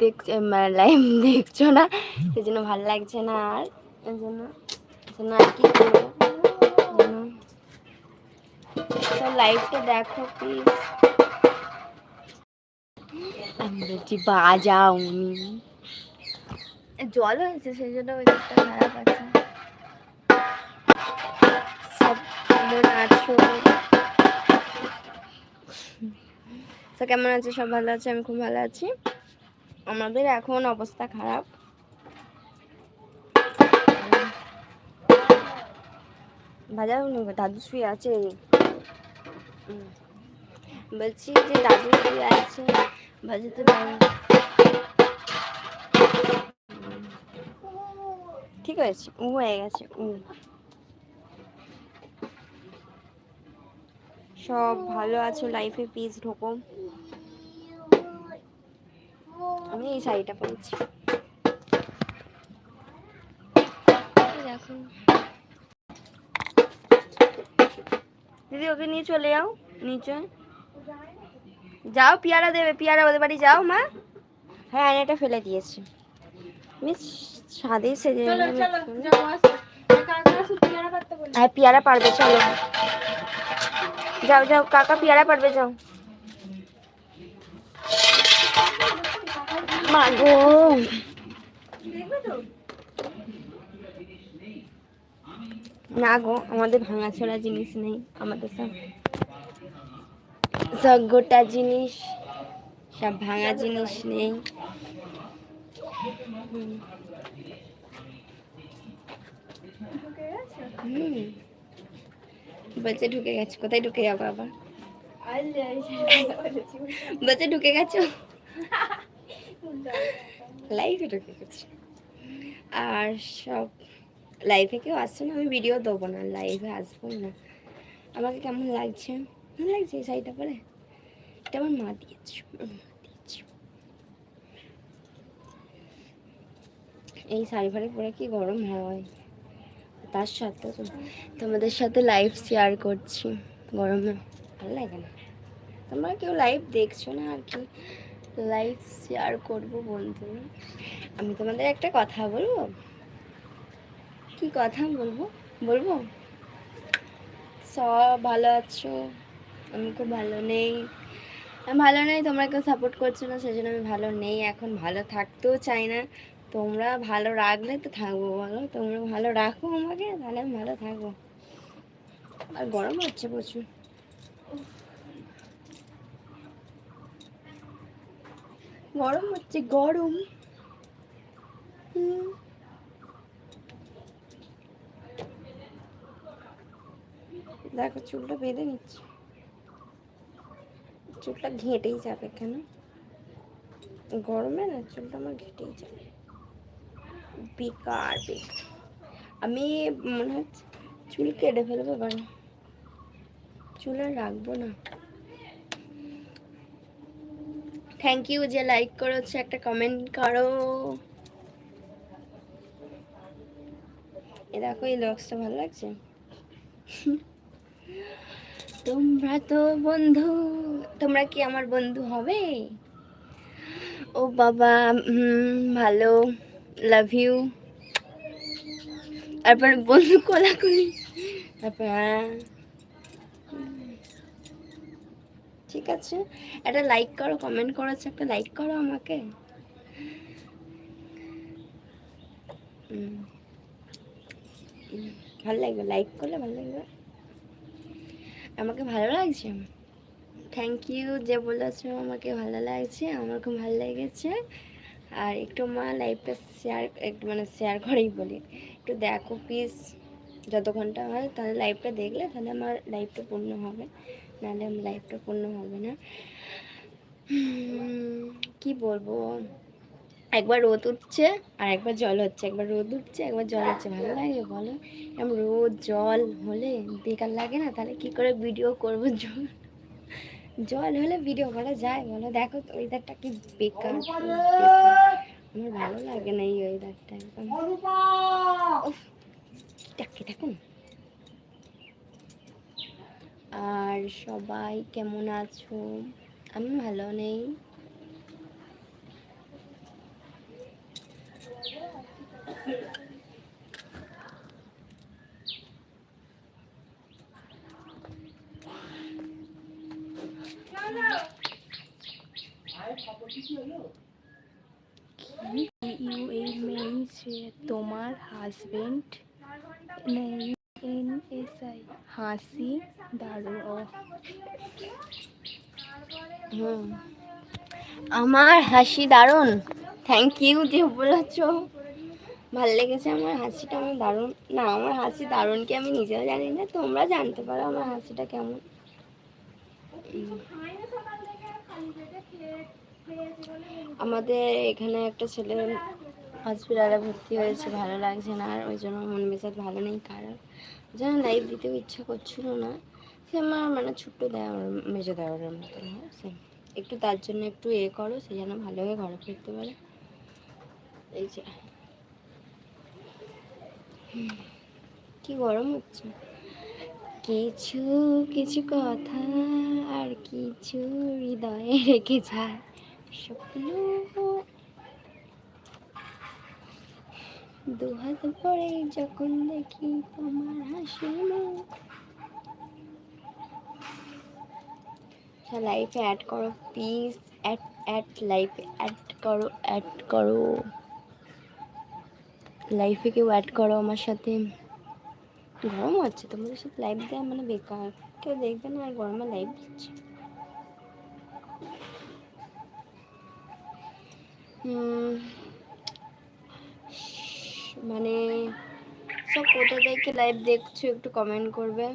দেখছে লাইভ দেখছ না? সেই জন্য ভালো লাগছে না আর। এই জন্য জন্য আর কি লাইভটা দেখো প্লিজ আমি বলছি বাজাও উনি জল হয়েছে সেই জন্য ওই দিকটা খারাপ আছে। সব কেমন আছো? তো কেমন আছে? সব ভালো আছে? আমি খুব ভালো আছি। আমাদের এখন অবস্থা খারাপ। বাজাও দাদু শুয়ে আছে। বলছি যে দাদু শুয়ে আছে, বাজাতে পারো ঠিক আছে উ হয়ে গেছে উ সব ভালো আছো লাইফে প্লিজ ঢোকো। আমি এই শাড়িটা পরেছি। দেখো দিদি ওকে নিয়ে চলে যাও নিচে। যাও পিয়ারা দেবে পিয়ারা ওদের বাড়ি যাও মা। হ্যাঁ আয়নাটা ফেলে দিয়েছি। আমি সাদে সেজে হ্যাঁ পিয়ারা পারবে চলো। যাও যাও কাকা পিয়ারা পারবে যাও। মা গো না গো আমাদের ভাঙাচোরা জিনিস নেই আমাদের সব সব গোটা জিনিস সব ভাঙা জিনিস নেই বলছে ঢুকে গেছে কোথায় ঢুকে যাব আবার বলছে ঢুকে গেছো লাইফে ঢুকে গেছে। আর সব লাইভে কেউ আসছে না, আমি ভিডিও দেবো না লাইভে আসব না। আমাকে কেমন লাগছে? ভালো লাগছে এই শাড়িটা পরে? এটা আমার মা দিয়েছে এই শাড়ি ফাড়ি পরে কি গরম হয়? তার সাথে তোমাদের সাথে লাইভ শেয়ার করছি গরমে। ভালো লাগে না? তোমরা কেউ লাইভ দেখছ না আর কি? লাইভ শেয়ার করব বন্ধু। আমি তোমাদের একটা কথা বলব? কি কথা বলব? বলব? সব ভালো আছো? আমি খুব ভালো নেই। ভালো নেই, তোমরা কেউ সাপোর্ট করছ না সেই জন্য আমি ভালো নেই। এখন ভালো থাকতেও চাই না। তোমরা ভালো রাখলে তো থাকব বলো। তোমরা ভালো রাখো আমাকে, তাহলে আমি ভালো থাকব। আর গরম হচ্ছে প্রচুর। গরম হচ্ছে, গরম। দেখো, চুলটা বেঁধে নিচ্ছে। চুলটা ঘেঁটেই যাবে কেন? গরমে না, চুলটা আমার ঘেঁটেই যাবে। বেকার বেকার। আমি মনে হচ্ছে চুল কেটে ফেলব এবার। চুল আর রাখব না। থ্যাংক ইউ যে লাইক করেছ, একটা কমেন্ট করো। এ দেখো, এই লক্সটা ভালো লাগছে? তোমরা তো বন্ধু, তোমরা কি আমার বন্ধু হবে? ও বাবা ভালো লাভ ইউ তারপর বন্ধু কোলাকুলি। তারপর হ্যাঁ। ঠিক আছে? একটা লাইক করো কমেন্ট করেছ একটা লাইক করো আমাকে। ভালো লাগবে লাইক করলে ভালো লাগবে। আমাকে ভালো লাগছে? থ্যাংক ইউ যে বলেছ আমাকে ভালো লাগছে, আমার খুব ভালো লেগেছে। আর একটু মা লাইভটা শেয়ার একটু মানে শেয়ার করেই বলি। একটু দেখো প্লিজ যত ঘণ্টা হয়, তাহলে লাইভটা দেখলে তাহলে আমার লাইভটা পূর্ণ হবে। নাহলে লাইভটা পূর্ণ হবে না। কি বলব? একবার রোদ উঠছে আর একবার জল হচ্ছে। একবার রোদ উঠছে, একবার জল হচ্ছে। ভালো লাগে বলো? এরকম রোদ, জল হলে বেকার লাগে না? তাহলে কি করে ভিডিও করব? জল জল হলে ভিডিও করা যায় বলো? দেখো তো ওয়েদারটা কি বেকার। আমার ভালো লাগে না এই ওয়েদারটা একদম। থাকুন আর সবাই কেমন আছো? আমি ভালো নেই। তোমার হাজবেন্ড নেই? এন এস আই হাসি দারু ও। হুম। আমার হাসি দারুণ। থ্যাংক ইউ যে বলেছ। ভালো লেগেছে আমার, হাসিটা আমি দারুণ। না, আমার হাসি দারুণ কি আমি নিজেও জানি না, তোমরা জানতে পারো আমার হাসিটা কেমন। আমাদের এখানে একটা ছেলে হসপিটালে ভর্তি হয়েছে, ভালো লাগছে না আর, ওই জন্য মন মেজাজ ভালো নেই, খারাপ। ওই জন্য দিতেও ইচ্ছা করছিল না। সে আমার মানে ছোট্ট দেওয়ার, মেজো দেওয়ার হয় সে একটু তার জন্য একটু এ করো, সে যেন ভালো হয়ে ঘরে ফিরতে পারে। এই যে। কি গরম হচ্ছে? কিছু কিছু কথা আর কিছু হৃদয়ে রেখে যায়। স্বপ্ন। দুহাত পরে যখন দেখি তোমার হাসি মুখ লাইফে অ্যাড করো প্লিজ অ্যাড অ্যাড লাইফে অ্যাড করো অ্যাড করো। লাইফে কেউ অ্যাড করো আমার সাথে। গরম হচ্ছে, তোমাদের সাথে লাইভ দেওয়া মানে বেকার। কেউ দেখবে না, আর গরমে লাইভ দিচ্ছে। মানে সব কোথা থেকে লাইভ দেখছ একটু কমেন্ট করবে।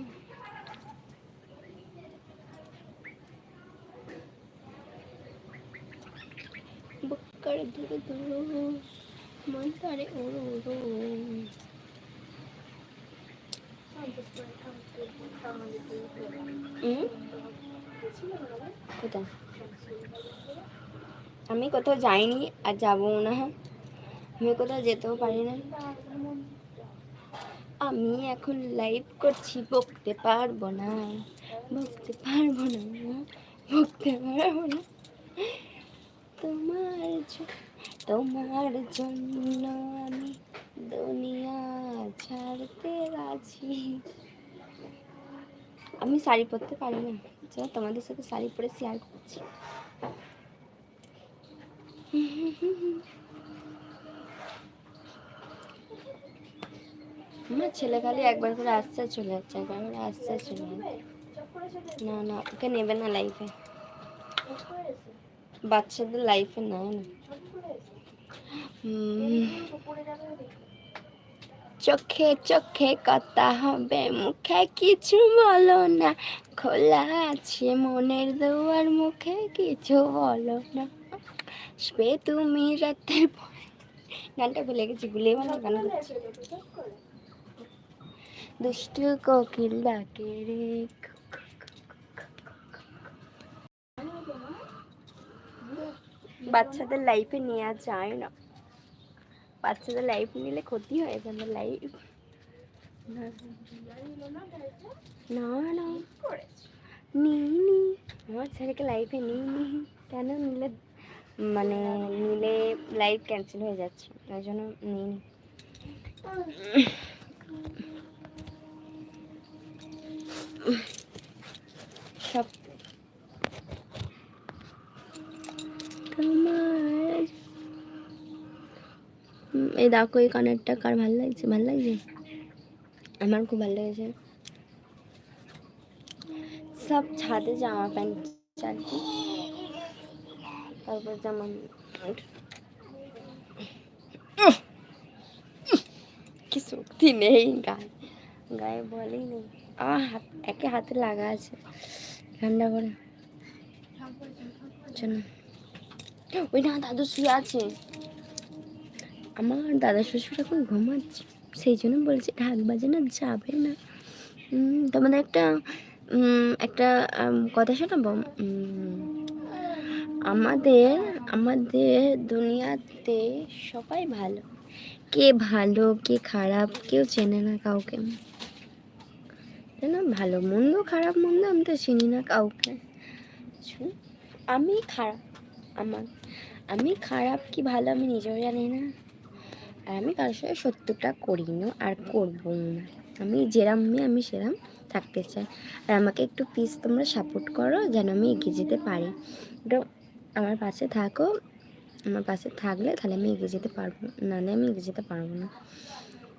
বুক্কারে দূরে দূরে মন ওরো ওরো হুম? কোথায় আমি কোথাও যাইনি আর যাব না আমি কোথাও যেতেও পারি না আমি এখন লাইভ করছি বকতে পারব না বকতে পারব না বকতে পারব না তোমার তোমার জন্য আমি দুনিয়া ছাড়তে আছি আমি শাড়ি পরতে পারি না। যেন তোমাদের সাথে শাড়ি পরে শেয়ার করছি। আমার ছেলে খালি একবার করে আসছে, চলে যাচ্ছে। একবার করে আসছে, চলে যাচ্ছে। না না, ওকে নেবে না লাইফে বাচ্চাদের লাইফে নেয় না। চোখে চোখে কথা হবে, মুখে কিছু বলো না। খোলা আছে মনের দুয়ার, মুখে কিছু বলো না। সে তুমি রাতের পরে। গানটা ভুলে গেছি ভুলে মানে গান দুষ্টু কোকিল ডাকে রে বাচ্চাদের লাইফে নেওয়া যায় না। বাচ্চাদের লাইফ নিলে ক্ষতি হয় তাদের লাইফ না না। নিইনি। আমার ছেলেকে লাইফে নিইনি। কেন নিলে মানে নিলে লাইফ ক্যান্সেল হয়ে যাচ্ছে ওই জন্য নিইনি। সব তোমার হুম, এই দেখো, এই কানেরটা কার ভালো লাগছে? ভালো লাগছে? আমার খুব ভালো লেগেছে। সব ছাদে জামা প্যান্ট চাচ্ছি তারপর জামা কি শক্তি নেই গায়ে। গায়ে বলেই নেই। আমার হাত, একে হাতে লাগা আছে। ঠান্ডা করে। জন্য ওই না, দাদু শুয়ে আছে। আমার দাদা শ্বশুর এখন ঘুমাচ্ছে। সেই জন্য বলছে, ঢাক বাজে না যাবে না। তোমাদের একটা একটা কথা শোনাবো? আমাদের আমাদের দুনিয়াতে সবাই ভালো। কে ভালো, কে খারাপ, কেউ চেনে না কাউকে। না ভালো মন্দ, খারাপ মন্দ আমি তো চিনি না কাউকে। আমি খারাপ, আমার। আমি খারাপ কি ভালো আমি নিজেও জানি না। আর আমি কারোর সাথে সত্যটা করি না আর করব না। আমি যেরাম মেয়ে, আমি সেরাম থাকতে চাই। আর আমাকে একটু প্লিজ তোমরা সাপোর্ট করো যেন আমি এগিয়ে যেতে পারি। একটু আমার পাশে থাকো, আমার পাশে থাকলে তাহলে আমি এগিয়ে যেতে পারব, নাহলে আমি এগিয়ে যেতে পারব না।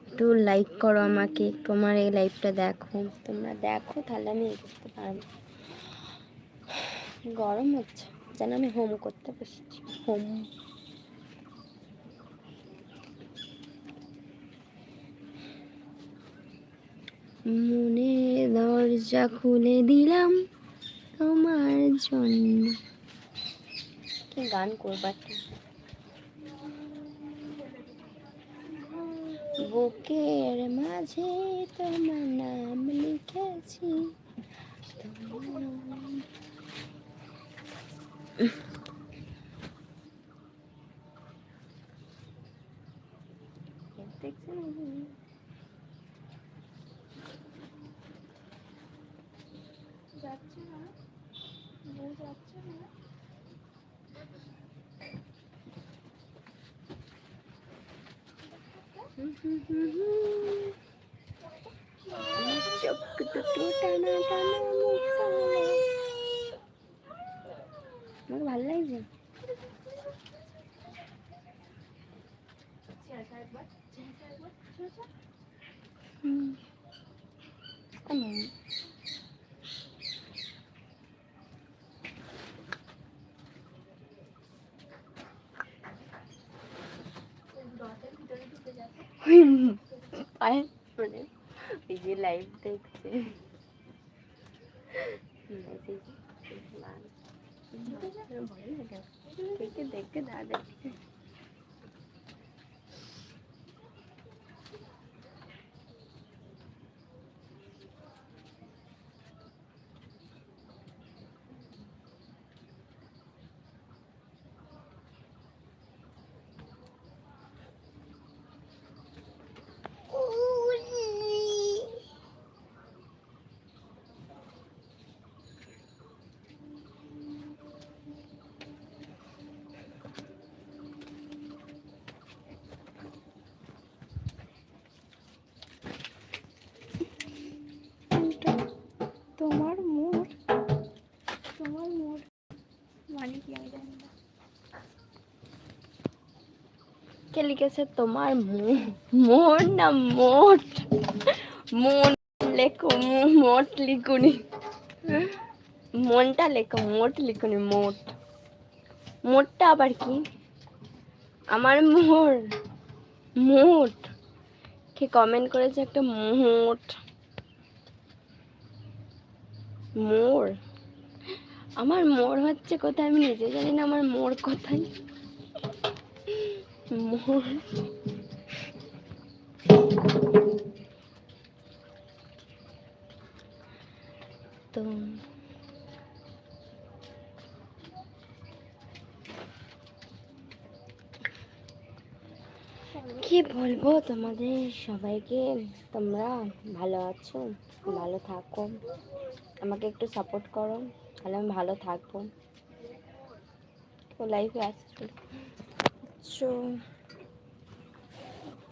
একটু লাইক করো আমাকে আমার এই লাইফটা দেখো। তোমরা দেখো তাহলে আমি এগিয়ে যেতে পারব। গরম হচ্ছে, যেন আমি হোম করতে বসেছি। হোম মনে দরজা খুলে দিলাম তোমার জন্য। কি গান করবার বুকের মাঝে তোমার নাম লিখেছি। তোমার নাম দেখছেন যাচ্ছে না বউ যাচ্ছে না চোখ দুটো টানা টানা মুখখানা। আমার ভালো লাগছে চেহারাটা একবার চেহারাটা একবার চেহারাটা হুম। আমার দরজার ভিতরে ঢুকে যাচ্ছে ওই পায়ে মানে ওই যে লাইভ দেখছে মেসেজ ভয় লাগে দেখে দেখে না দেখে তোমার মোর তোমার মোর মানে কি আমি জানি না কে লিখেছে? তোমার মো- মোর না মোট। মন লেখো, মোট লিখুনি। মনটা লেখো, মোট লিখুনি, মোট। মোটটা আবার কি? আমার মোর। মোট। কে কমেন্ট করেছে একটা মোট? মোর। আমার মোর হচ্ছে কোথায় আমি নিজে জানি না, আমার মোর কোথায়? তো কি বলব তোমাদের সবাইকে? তোমরা ভালো আছো? ভালো থাকো। আমাকে একটু সাপোর্ট করো। তাহলে আমি ভালো থাকব। তো লাইফে আসছো। আচ্ছা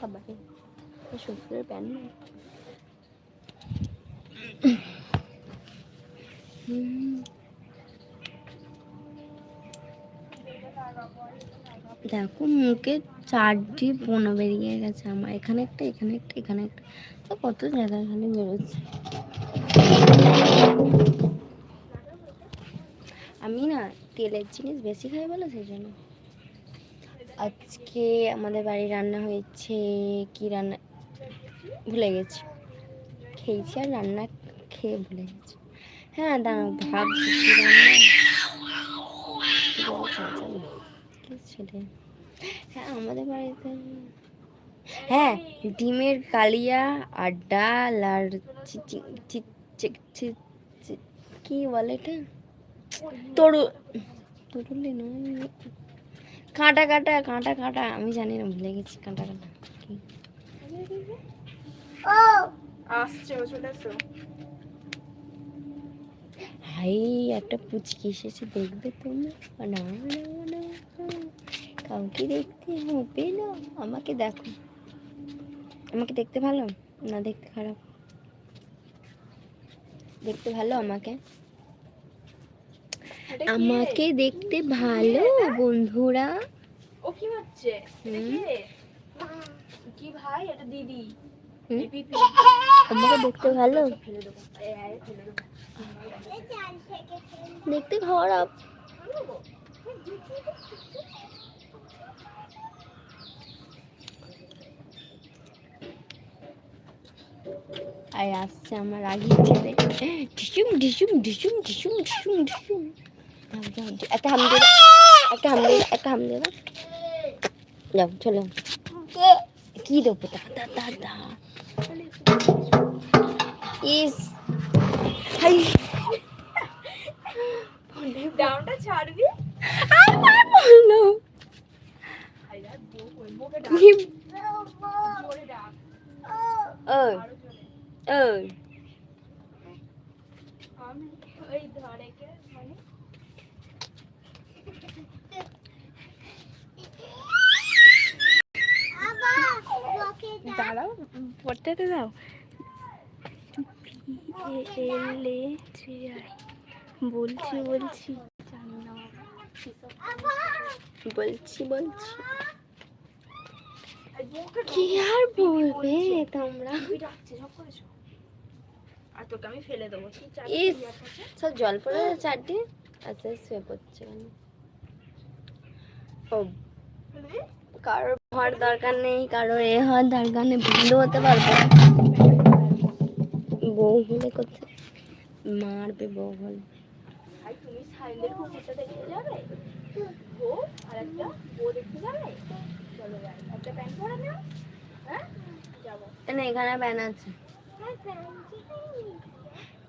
বাবারে এই শ্বশুরের প্যান্ট না দেখো, মুখে চারটি পোনা বেরিয়ে গেছে আমার। এখানে একটা এখানে একটা এখানে একটা। তো কত জায়গা খালি বেরোচ্ছে? আমি না, তেলের জিনিস বেশি খাই বলে সেই জন্য। আজকে আমাদের বাড়ি রান্না হয়েছে কি রান্না? ভুলে গেছি। খেয়েছি আর রান্না খেয়ে ভুলে গেছি। হ্যাঁ দাঁড়াও, ভাবছি কি রান্না? কি ছেলে? হ্যাঁ আমাদের বাড়িতে হ্যাঁ ডিমের কালিয়া আর ডাল আর কি বলে এটা? তরু, তরুলি নয় কাঁটা কাঁটা কাঁটা কাঁটা। আমি জানি না ভুলে গেছি। কাঁটা কাঁটা। কি? আসছে ও চলে আসো হাই একটা পুচকি এসেছে দেখবে তোমরা? না না না। কাউকে দেখতে হবে না। আমাকে দেখো। আমাকে দেখতে ভালো? না দেখতে খারাপ। দেখতে ভালো আমাকে? আমাকে দেখতে ভালো বন্ধুরা। ও কি হচ্ছে। কে? ভাই? এটা দিদি। আমাকে দেখতে ভালো। দেখতে খারাপ। আর আসছে আমার আগে ঢিসুম ঢিসুম ঢিসুম ঢিসুম ঢিসুম ঢিসুম। একটা হাম দে দাও। একটা হাম দে দাও, একটা হাম দে যাও চলো কি দেবো দাদা দাদা ইস হাই ডাউনটা ছাড়বি আর বলল রে, বউ কই? বউকে ডাক, কি জোরে ডাক, ও আরও জোরে। ও আমি ওই ধরে কে মানে দাঁড়াও পড়তে তো দাও। বলছি বলছি। জানি না বলছি বলছি। কি আর বলবে তোমরা? আর তোকে আমি ফেলে দেবো। কাছে। সব জল পড়ে চারটে? আস্তে শুয়ে পড়ছে ও। ফেলে দে। কারোর হওয়ার দরকার নেই কারোর এ হওয়ার দরকার নেই বন্ধ হতে পারবে। বউ হলে কোথায় মারবে বউ হলে। তুমি সাইলের কুকুরটা দেখতে যাবে? ও আর একটা বউ দেখতে যাবে? চলো যাই একটা প্যান্ট পরে নাও। হ্যাঁ? যাব। এখানে ব্যান আছে।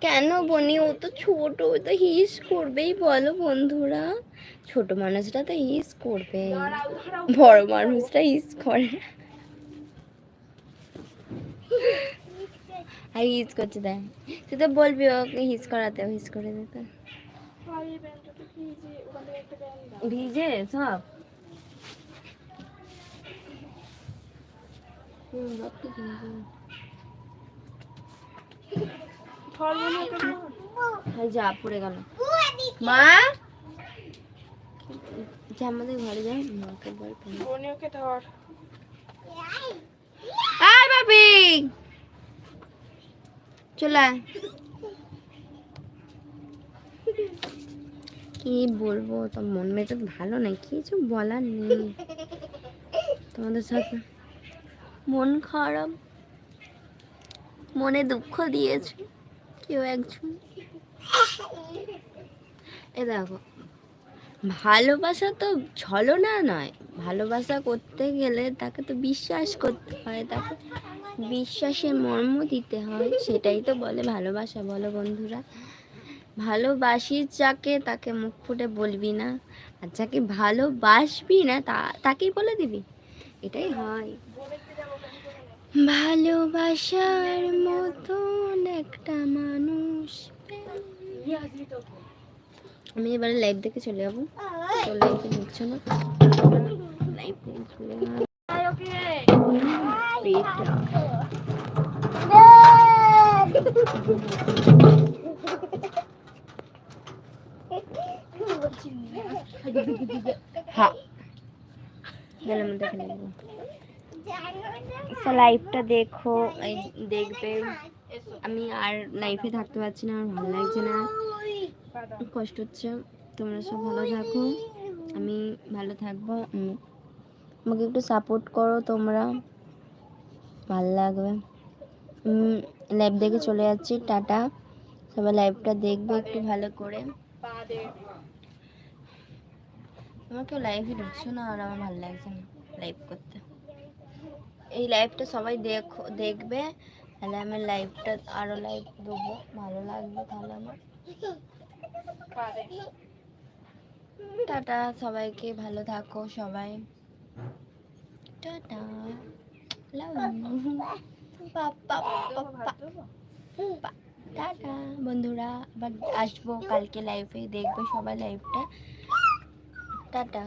কেন বনি? ও তো ছোট, ও তো হিস করবেই বলো বন্ধুরা। ছোট মানুষরা তো হিস করবে। বড় মানুষরা হিস করে। আর হিস করছে দেখ। তুই তো বলবি ওকে হিস করাতে হিস করে দিতে। ভিজে সব? হুম। ধরবো না ওকে ধর। হ্যাঁ যা পড়ে গেল। মা? যে আমাদের ঘরে যাই মাকে বল কেন ওকে ধর। আয় বাবি চলে কি বলব তো মন মেজাজ ভালো নেই কিছু বলার নেই। তোমাদের সাথে মন খারাপ। মনে দুঃখ দিয়েছে। কেউ একজন? এ দেখো, ভালোবাসা তো ছলনা নয়। ভালোবাসা করতে গেলে তাকে তো বিশ্বাস করতে হয়, তাকে বিশ্বাসে মর্ম দিতে হয়, সেটাই তো বলে ভালোবাসা, বলো বন্ধুরা। ভালোবাসি যাকে, তাকে মুখ ফুটে বলবি না। আর যাকে ভালোবাসবি না, তা, তাকেই বলে দিবি। এটাই হয়। ভালোবাসার মতন একটা মানুষ আমি এবারে লাইভ দেখে চলে যাব। তো লাইভে ঢুকছো না? লাইভ দেখে চলে হ্যাঁ। দেখে নেব লাইভটা দেখো দেখবে। আমি আর লাইফে থাকতে পারছি না, আমার ভালো লাগছে না। কষ্ট হচ্ছে। তোমরা সব ভালো থাকো। আমি ভালো থাকব। আমাকে একটু সাপোর্ট করো তোমরা। ভালো লাগবে। লাইভ দেখে চলে যাচ্ছি। টাটা। সবাই লাইভটা দেখবে একটু ভালো করে। কেউ লাইভে ঢুকছো না? আর আমার ভালো লাগছে না লাইভ করতে। এই লাইভটা সবাই দেখো দেখবে। তাহলে আমি লাইভটা আরও লাইভ দেবো। ভালো লাগবে তাহলে আমার। টাটা সবাইকে ভালো থাকো সবাই। টাটা। টাটা বন্ধুরা। আবার আসব কালকে লাইভে দেখব সবাই লাইভটা টাটা।